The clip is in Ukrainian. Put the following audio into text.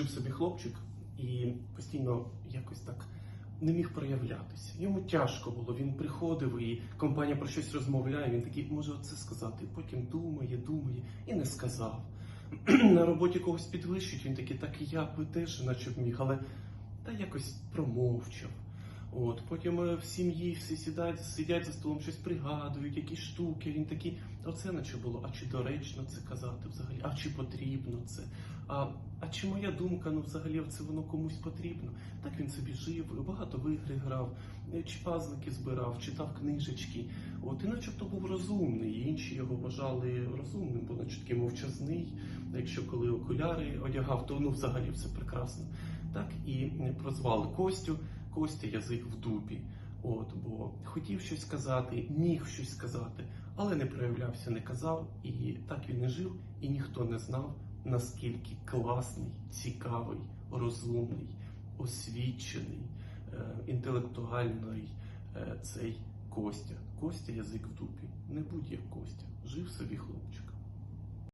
жив собі хлопчик і постійно якось так не міг проявлятися. Йому тяжко було. Він приходив і компанія про щось розмовляє. Він такий може оце сказати. Потім думає, думає і не сказав. На роботі когось підвищують. Він такий, так і я би теж, наче міг, але та якось промовчав. От потім е, в сім'ї всі сідають, сидять за столом, щось пригадують, якісь штуки. Він такий, оце наче було. А чи доречно це казати взагалі? А чи потрібно це? А чи моя думка, ну взагалі це воно комусь потрібно? Так він собі жив, багато в ігри грав, чи пазлики збирав, читав книжечки. От і начебто був розумний. і Інші його вважали розумним, бо наче такий мовчазний. Якщо коли окуляри одягав, то ну взагалі все прекрасно. Так і прозвали Костю. Костя язик в дупі. От, бо хотів щось сказати, міг щось сказати, але не проявлявся, не казав, і так він не жив, і ніхто не знав, наскільки класний, цікавий, розумний, освічений, е, інтелектуальний е, цей Костя. Костя язик в дупі. Не будь як Костя. Жив собі хлопчик.